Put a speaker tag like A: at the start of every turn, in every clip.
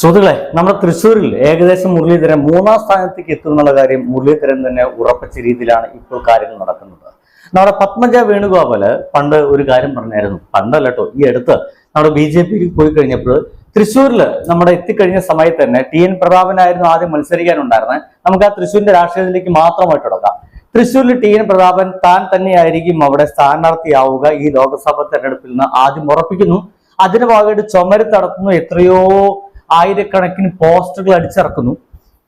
A: സുഹൃത്തുക്കളെ നമ്മുടെ തൃശ്ശൂരിൽ ഏകദേശം മുരളീധരൻ മൂന്നാം സ്ഥാനത്തേക്ക് എത്തുമെന്നുള്ള കാര്യം മുരളീധരൻ തന്നെ ഉറപ്പിച്ച രീതിയിലാണ് ഇപ്പോൾ കാര്യങ്ങൾ നടക്കുന്നത്. നമ്മുടെ പത്മജ വേണുഗോപാൽ പണ്ട് ഒരു കാര്യം പറഞ്ഞായിരുന്നു. പണ്ടല്ല കേട്ടോ ഈ അടുത്ത് നമ്മുടെ ബി ജെ പിക്ക് പോയി കഴിഞ്ഞപ്പോൾ തൃശ്ശൂരിൽ നമ്മുടെ എത്തിക്കഴിഞ്ഞ സമയത്ത് തന്നെ ടി എൻ പ്രതാപനായിരുന്നു ആദ്യം മത്സരിക്കാനുണ്ടായിരുന്നത്. നമുക്ക് ആ തൃശ്ശൂരിന്റെ രാഷ്ട്രീയത്തിലേക്ക് മാത്രമായിട്ട് തുടങ്ങാം തൃശ്ശൂരിൽ ടി എൻ പ്രതാപൻ താൻ തന്നെയായിരിക്കും അവിടെ സ്ഥാനാർത്ഥിയാവുക ഈ ലോക്സഭാ തെരഞ്ഞെടുപ്പിൽ നിന്ന് ആദ്യം ഉറപ്പിക്കുന്നു. അതിന് ഭാഗമായിട്ട് ചുമര് നടത്തുന്നു എത്രയോ ആയിരക്കണക്കിന് പോസ്റ്ററുകൾ അടിച്ചിറക്കുന്നു.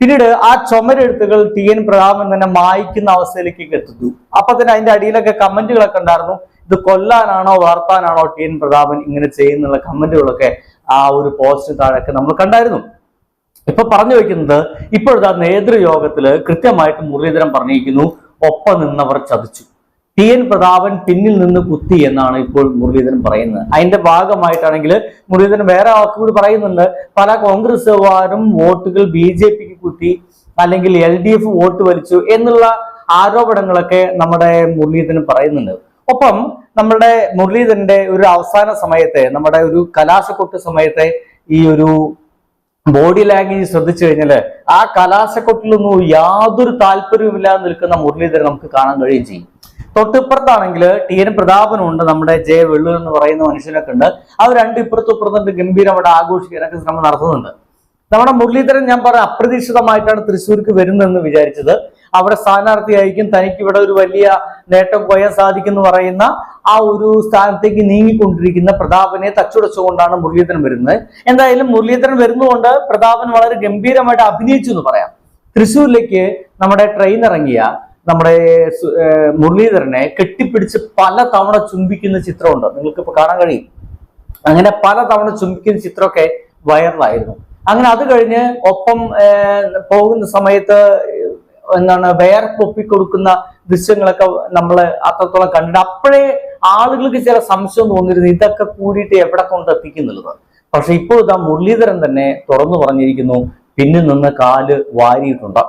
A: പിന്നീട് ആ ചുമരെഴുത്തുകൾ ടി എൻ പ്രതാപൻ തന്നെ മായ്ക്കുന്ന അവസ്ഥയിലേക്ക് എത്തുന്നു. അപ്പൊ തന്നെ അതിന്റെ അടിയിലൊക്കെ കമന്റുകളൊക്കെ ഉണ്ടായിരുന്നു. ഇത് കൊല്ലാനാണോ വളർത്താനാണോ ടി എൻ പ്രതാപൻ ഇങ്ങനെ ചെയ്യുന്നുള്ള കമന്റുകളൊക്കെ ആ ഒരു പോസ്റ്റ് താഴെയൊക്കെ നമ്മൾ കണ്ടായിരുന്നു. ഇപ്പൊ പറഞ്ഞു വെക്കുന്നത് ഇപ്പോഴത്തെ നേതൃയോഗത്തിൽ കൃത്യമായിട്ട് മുരളീധരൻ പറഞ്ഞിരിക്കുന്നു ഒപ്പം നിന്നവർ ചതിച്ചു. ടി എൻ പ്രതാപൻ പിന്നിൽ നിന്ന് കുത്തി എന്നാണ് ഇപ്പോൾ മുരളീധരൻ പറയുന്നത്. അതിന്റെ ഭാഗമായിട്ടാണെങ്കിൽ മുരളീധരൻ വേറെ വാക്കുകൂടി പറയുന്നുണ്ട്. പല കോൺഗ്രസ്സുകാരും വോട്ടുകൾ ബി ജെ പിക്ക് കുത്തി അല്ലെങ്കിൽ എൽ ഡി എഫ് വോട്ട് വലിച്ചു എന്നുള്ള ആരോപണങ്ങളൊക്കെ നമ്മുടെ മുരളീധരൻ പറയുന്നുണ്ട്. ഒപ്പം നമ്മുടെ മുരളീധരന്റെ ഒരു അവസാന സമയത്തെ നമ്മുടെ ഒരു കലാശക്കൊട്ട് സമയത്തെ ഈ ഒരു ബോഡി ലാംഗ്വേജ് ശ്രദ്ധിച്ചു കഴിഞ്ഞാൽ ആ കലാശക്കൊട്ടിലൊന്നും യാതൊരു താല്പര്യവുമില്ലാതെ നിൽക്കുന്ന മുരളീധരൻ നമുക്ക് കാണാൻ കഴിയുകയും ചെയ്യും. തൊട്ടിപ്പുറത്താണെങ്കിൽ ടി എൻ പ്രതാപനും ഉണ്ട് നമ്മുടെ ജെ. വെള്ളൂർ എന്ന് പറയുന്ന മനുഷ്യനൊക്കെ ഉണ്ട് അവർ രണ്ട് ഇപ്പുറത്തും ഇപ്പുറത്തുണ്ട് ഗംഭീരം അവിടെ ആഘോഷിക്കാനൊക്കെ ശ്രമം നടത്തുന്നുണ്ട്. നമ്മുടെ മുരളീധരൻ ഞാൻ പറഞ്ഞ അപ്രതീക്ഷിതമായിട്ടാണ് തൃശ്ശൂർക്ക് വരുന്നതെന്ന് വിചാരിച്ചത്. അവിടെ സ്ഥാനാർത്ഥിയായിരിക്കും തനിക്ക് ഇവിടെ ഒരു വലിയ നേട്ടം കൊയ്യാൻ സാധിക്കും എന്ന് പറയുന്ന ആ ഒരു സ്ഥാനത്തേക്ക് നീങ്ങിക്കൊണ്ടിരിക്കുന്ന പ്രതാപനെ തച്ചുടച്ചുകൊണ്ടാണ് മുരളീധരൻ വരുന്നത്. എന്തായാലും മുരളീധരൻ വരുന്നതുകൊണ്ട് പ്രതാപൻ വളരെ ഗംഭീരമായിട്ട് അഭിനയിച്ചു എന്ന് പറയാം. തൃശ്ശൂരിലേക്ക് നമ്മുടെ ട്രെയിൻ ഇറങ്ങിയ നമ്മുടെ മുരളീധരനെ കെട്ടിപ്പിടിച്ച് പല തവണ ചുംബിക്കുന്ന ചിത്രമുണ്ട്. നിങ്ങൾക്ക് ഇപ്പൊ കാണാൻ കഴിയും. അങ്ങനെ പല തവണ ചുംബിക്കുന്ന ചിത്രമൊക്കെ വൈറലായിരുന്നു. അങ്ങനെ അത് കഴിഞ്ഞ് ഒപ്പം പോകുന്ന സമയത്ത് എന്താണ് വേർപ്പൊപ്പി കൊടുക്കുന്ന ദൃശ്യങ്ങളൊക്കെ നമ്മൾ അത്രത്തോളം കണ്ടിട്ട് അപ്പോഴേ ആളുകൾക്ക് ചില സംശയം തോന്നിയിരുന്നു ഇതൊക്കെ കൂടിയിട്ട് എവിടെ കൊണ്ട് എത്തിക്കുന്നുള്ളത്? പക്ഷെ ഇപ്പോൾ ഇതാ മുരളീധരൻ തന്നെ തുറന്നു പറഞ്ഞിരിക്കുന്നു പിന്നിൽ നിന്ന് കാൽ വാരിയിട്ടുണ്ട്.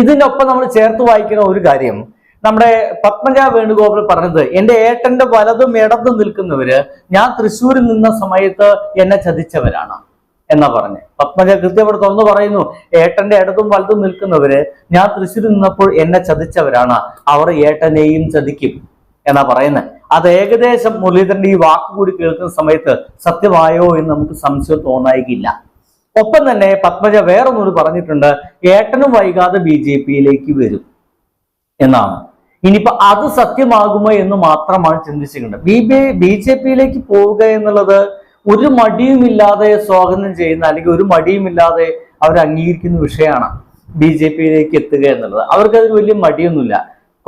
A: ഇതിനൊപ്പം നമ്മൾ ചേർത്ത് വായിക്കുന്ന ഒരു കാര്യം നമ്മുടെ പത്മജ വേണുഗോപാൽ പറഞ്ഞത് എന്റെ ഏട്ടന്റെ വലതും ഇടതും നിൽക്കുന്നവര് ഞാൻ തൃശ്ശൂരിൽ നിന്ന സമയത്ത് എന്നെ ചതിച്ചവരാണ് എന്നാ പറഞ്ഞ്. പത്മജ കൃത്യമായിട്ട് തുറന്നു പറയുന്നു ഏട്ടന്റെ ഇടതും വലതും നിൽക്കുന്നവര് ഞാൻ തൃശ്ശൂരിൽ നിന്നപ്പോൾ എന്നെ ചതിച്ചവരാണ് അവർ ഏട്ടനെയും ചതിക്കും എന്നാ പറയുന്നത്. അത് ഏകദേശം മുരളീധരന്റെ ഈ വാക്ക് കൂടി കേൾക്കുന്ന സമയത്ത് സത്യമായോ എന്ന് നമുക്ക് സംശയം തോന്നായിക്കില്ല. ഒപ്പം തന്നെ പത്മജ വേറൊന്നുകൂടി പറഞ്ഞിട്ടുണ്ട് ഏട്ടനും വൈകാതെ ബി ജെ പിയിലേക്ക് വരും എന്നാണ്. ഇനിയിപ്പോ അത് സത്യമാകുമോ എന്ന് മാത്രമാണ് ചിന്തിച്ചിട്ടുണ്ട് ബി ബി ജെ പിയിലേക്ക് പോവുക എന്നുള്ളത് ഒരു മടിയുമില്ലാതെ സ്വാഗതം ചെയ്യുന്ന അല്ലെങ്കിൽ ഒരു മടിയുമില്ലാതെ അവർ അംഗീകരിക്കുന്ന വിഷയമാണ് ബി ജെ പിയിലേക്ക് എത്തുക എന്നുള്ളത്. അവർക്കതിൽ വലിയ മടിയൊന്നുമില്ല.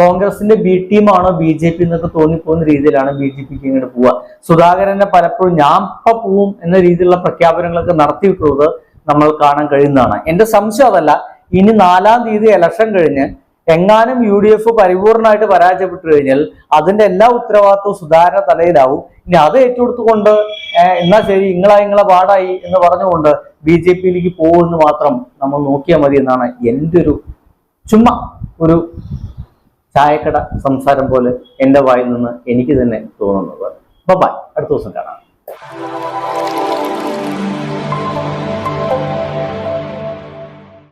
A: കോൺഗ്രസിന്റെ ബി ടീമാണോ ബി ജെ പി എന്നൊക്കെ തോന്നിപ്പോകുന്ന രീതിയിലാണ് ബി ജെ പിക്ക് ഇങ്ങോട്ട് പോവുക. സുധാകരനെ പലപ്പോഴും ഞാൻ ഇപ്പൊ പോവും എന്ന രീതിയിലുള്ള പ്രഖ്യാപനങ്ങളൊക്കെ നടത്തിയിട്ടുള്ളത് നമ്മൾ കാണാൻ കഴിയുന്നതാണ്. എന്റെ സംശയം അതല്ല ഇനി നാലാം തീയതി ഇലക്ഷൻ കഴിഞ്ഞ് എങ്ങാനും യു ഡി എഫ് പരിപൂർണമായിട്ട് പരാജയപ്പെട്ടു കഴിഞ്ഞാൽ അതിന്റെ എല്ലാ ഉത്തരവാദിത്വവും സുധാരണ തലയിലാവും. ഇനി അത് ഏറ്റെടുത്തുകൊണ്ട് എന്നാ ശരി ഇങ്ങളാ ഇങ്ങളെ പാടായി എന്ന് പറഞ്ഞുകൊണ്ട് ബി ജെ പിയിലേക്ക് പോകുമെന്ന് മാത്രം നമ്മൾ നോക്കിയാൽ മതി എന്നാണ് എന്റെ ഒരു ചുമ്മാ ഒരു ചായക്കട സംസാരം പോലെ എന്റെ വായിൽ നിന്ന് എനിക്ക് തന്നെ തോന്നുന്നത്. ബൈ അടുത്ത ദിവസം കാണാം.